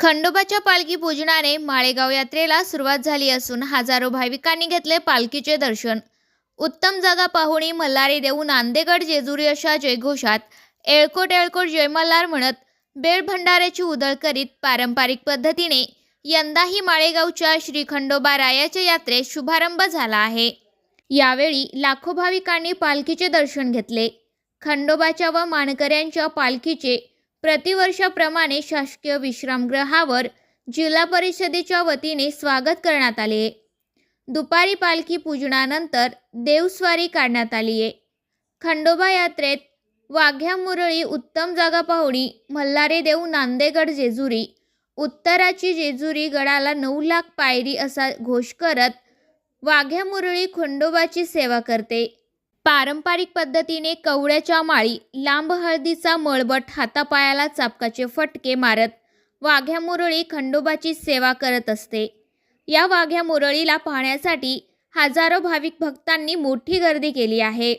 खंडोबाच्या पालखी पूजनाने माळेगाव यात्रेला सुरुवात झाली असून हजारो भाविकांनी घेतले पालखीचे दर्शन. उत्तम जागा पाहुणी मल्हारी देऊ नांदेगड जेजुरी अशा जयघोषात एळकोट एळकोट जय मल्हार म्हणत बेळ भंडाऱ्याची उधळ करीत पारंपरिक पद्धतीने यंदाही माळेगावच्या श्री खंडोबा रायाच्या यात्रेत शुभारंभ झाला आहे. यावेळी लाखो भाविकांनी पालखीचे दर्शन घेतले. खंडोबाच्या व मानकऱ्यांच्या पालखीचे प्रतिवर्षाप्रमाणे शासकीय विश्रामगृहावर जिल्हा परिषदेच्या वतीने स्वागत करण्यात आले. दुपारी पालखी पूजनानंतर देवस्वारी काढण्यात आली आहे. खंडोबा यात्रेत वाघ्या मुरळी उत्तम जागा पाहुणी मल्हारे देव नांदेगड जेजुरी उत्तराची जेजुरी गडाला नऊ लाख पायरी असा घोष करत वाघ्या मुरळी खंडोबाची सेवा करते. पारंपरिक पद्धतीने कवड्याच्या माळी लांब हळदीचा मळबट हातापायाला चापकाचे फटके मारत वाघ्या मुरळी खंडोबाची सेवा करत असते. या वाघ्या मुरळीला पाहण्यासाठी हजारो भाविक भक्तांनी मोठी गर्दी केली आहे.